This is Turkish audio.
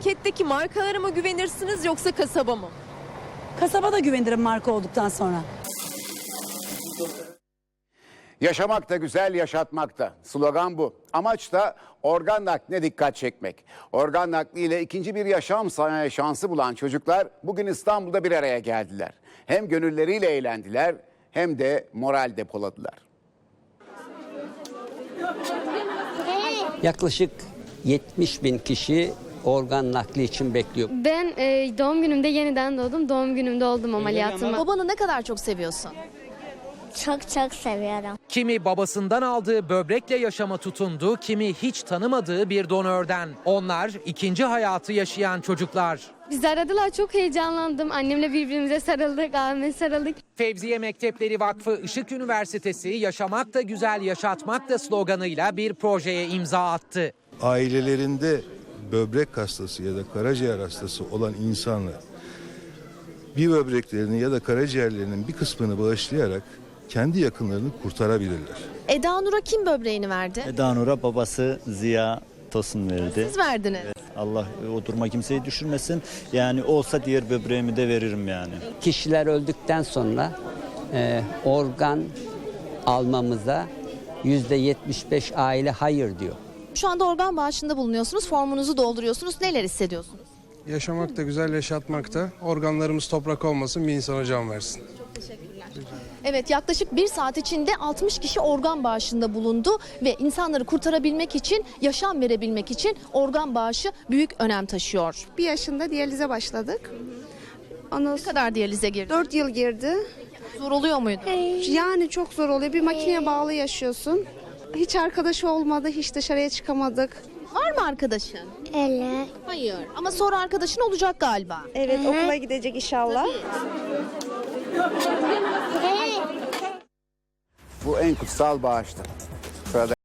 marketteki markalara mı güvenirsiniz yoksa kasaba mı? Kasaba da güvenirim marka olduktan sonra. Yaşamak da güzel, yaşatmak da. Slogan bu. Amaç da organ nakline dikkat çekmek. Organ nakliyle ikinci bir yaşam sana şansı bulan çocuklar bugün İstanbul'da bir araya geldiler. Hem gönülleriyle eğlendiler hem de moral depoladılar. Yaklaşık 70 bin kişi organ nakli için bekliyor. Ben e, doğum günümde yeniden doğdum. Doğum günümde oldum ameliyatımı. Babanı ne kadar çok seviyorsun? Çok çok seviyorum. Kimi babasından aldığı böbrekle yaşama tutundu, kimi hiç tanımadığı bir donörden. Onlar ikinci hayatı yaşayan çocuklar. Bizi aradılar çok heyecanlandım. Annemle birbirimize sarıldık, abime sarıldık. Fevziye Mektepleri Vakfı Işık Üniversitesi Yaşamak da Güzel Yaşatmak da sloganıyla bir projeye imza attı. ailelerinde böbrek hastası ya da karaciğer hastası olan insanlar bir böbreklerini ya da karaciğerlerinin bir kısmını bağışlayarak kendi yakınlarını kurtarabilirler. Eda Nur'a kim böbreğini verdi? Eda Nur'a babası Ziya Tosun verdi. Siz verdiniz. Allah o duruma kimseyi düşürmesin. Yani olsa diğer böbreğimi de veririm yani. Kişiler öldükten sonra e, organ almamıza %75 aile hayır diyor. Şu anda organ bağışında bulunuyorsunuz, formunuzu dolduruyorsunuz. Neler hissediyorsunuz? Yaşamak da güzel, yaşatmak da. Organlarımız toprak olmasın, bir insana can versin. Evet yaklaşık bir saat içinde 60 kişi organ bağışında bulundu ve insanları kurtarabilmek için, yaşam verebilmek için organ bağışı büyük önem taşıyor. Bir yaşında diyalize başladık. Ondan Ne kadar diyalize girdi? 4 yıl girdi. Zor oluyor muydu? Yani çok zor oluyor. Bir makineye bağlı yaşıyorsun. Hiç arkadaşı olmadı, hiç dışarıya çıkamadık. Var mı arkadaşın? Öyle. Hayır. Ama sonra arkadaşın olacak galiba. Evet, okula gidecek inşallah. Bu en kutsal bağıştır. Sırada